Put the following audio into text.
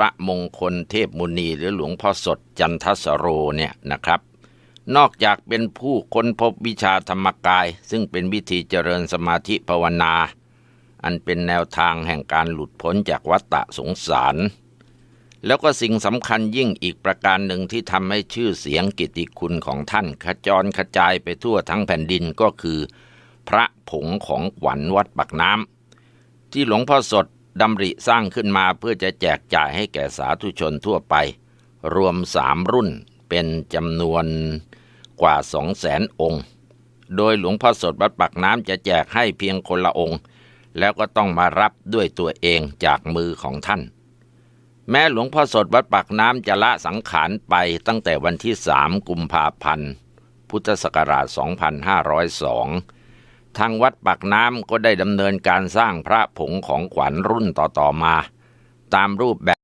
ระมงคลเทพมุนีหรือหลวงพ่อสดจันทสโรเนี่ยนะครับ นอกจากเป็นผู้ค้นพบวิชาธรรมกาย ซึ่งเป็นวิธีเจริญสมาธิภาวนา อันเป็นแนวทางแห่งการหลุดพ้นจากวัฏฏะสงสาร แล้วก็สิ่งสำคัญยิ่งอีกประการหนึ่งที่ทำให้ชื่อเสียงกิตติคุณของท่านขจรกระจายไปทั่วทั้งแผ่นดินก็คือ พระผงของขวัญวัดปักน้ำที่หลวงพ่อสด ดำริสร้างขึ้นมาเพื่อจะแจกจ่ายให้แก่สาธุชนทั่วไป รวมสามรุ่นเป็นจำนวนกว่าสองแสนองค์ โดยหลวงพ่อสดวัดปักน้ำจะแจกให้เพียงคนละองค์ แล้วก็ต้องมารับด้วยตัวเองจากมือของท่าน แม้หลวงพ่อสดวัดปากน้ำจะละสังขารไปตั้งแต่วันที่สามกุมภาพันธ์ พุทธศักราช 2502 ทางวัดปากน้ำก็ได้ดำเนินการสร้างพระผงของขวัญรุ่นต่อๆมา ตามรูปแบบ